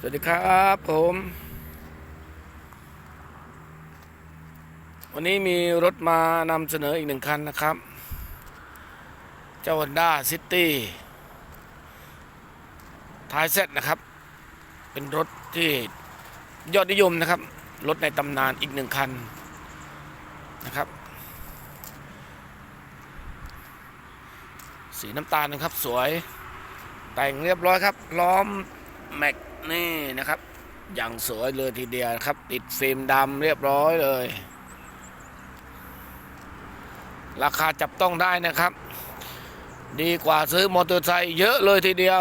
สวัสดีครับผม วันนี้มีรถมานำเสนออีกหนึ่งคันนะครับ เจ้า Honda City ท้ายเซตนะครับ เป็นรถที่ยอดนิยมนะครับ รถในตำนานอีกหนึ่งคันนะครับ สีน้ำตาลนะครับสวยแต่งเรียบร้อยครับ ล้อมแม็ก นี่นะครับอย่างสวยเลยทีเดียวครับ ติดฟิล์มดำเรียบร้อยเลย ราคาจับต้องได้นะครับ ดีกว่าซื้อมอเตอร์ไซค์เยอะเลยทีเดียว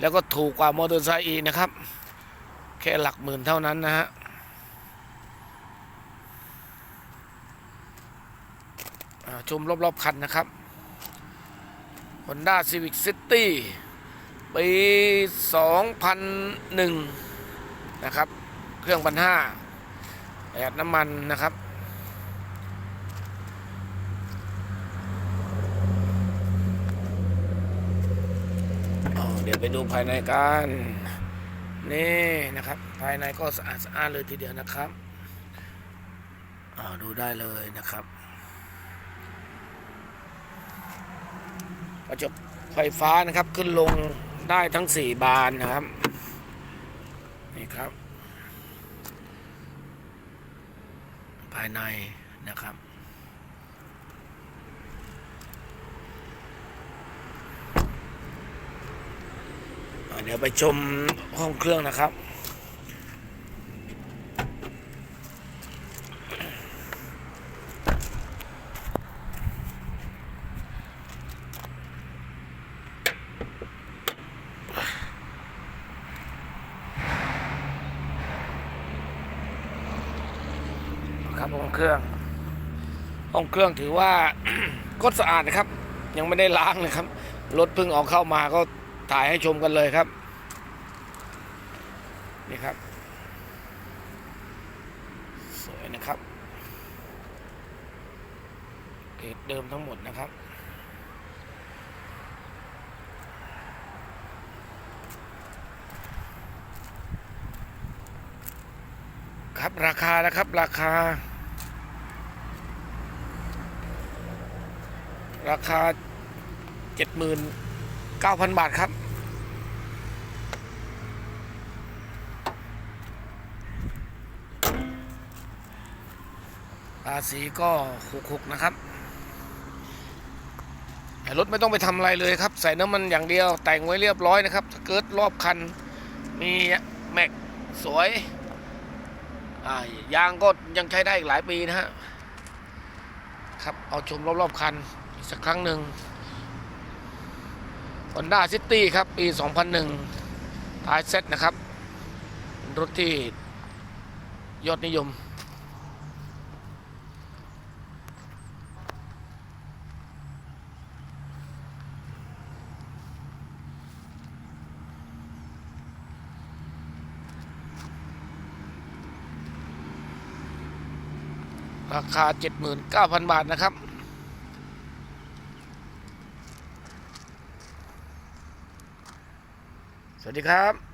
แล้วก็ถูกกว่ามอเตอร์ไซค์อีกนะครับ แค่หลักหมื่นเท่านั้นนะฮะชมรอบๆคันนะครับ Honda Civic City ปี 2001 นะครับ เครื่องพันห้าแอดน้ำมันนะครับ เดี๋ยวไปดูภายในกันนี่นะครับ ภายในก็สะอาดสะอาดเลยทีเดียวนะครับดูได้เลยนะครับ ระจกไฟฟ้านะครับขึ้นลงได้ทั้งสี่บานนะครับ นี่ครับ ภายในนะครับเดี๋ยวไปชมห้องเครื่องนะครับ ครับองเครื่ององเครื่องถือว่าก็สะอาดนะครับ ยังไม่ได้ล้างเลยครับรถเพิ่งออกเข้ามาก็ถ่ายให้ชมกันเลยครับ นี่ครับ สวยนะครับเกรดเดิมทั้งหมดนะครับครับราคานะครับราคา ราคาเจ็ดหมื่นเก้าพันบาทครับภาษีก็หกหกนะครับรถไม่ต้องไปทำอะไรเลยครับ ใส่น้ำมันอย่างเดียวแต่งไว้เรียบร้อยนะครับสเกิร์ตรอบคัน มีแม็กสวยยางก็ยังใช้ได้อีกหลายปีนะฮะครับ เอาชมรอบๆคัน สักครั้งหนึ่ง Honda City ครับ ปี 2001 ท้ายเซตนะครับรถที่ยอดนิยม ราคา 79,000 บาทนะครับ สวัสดีครับ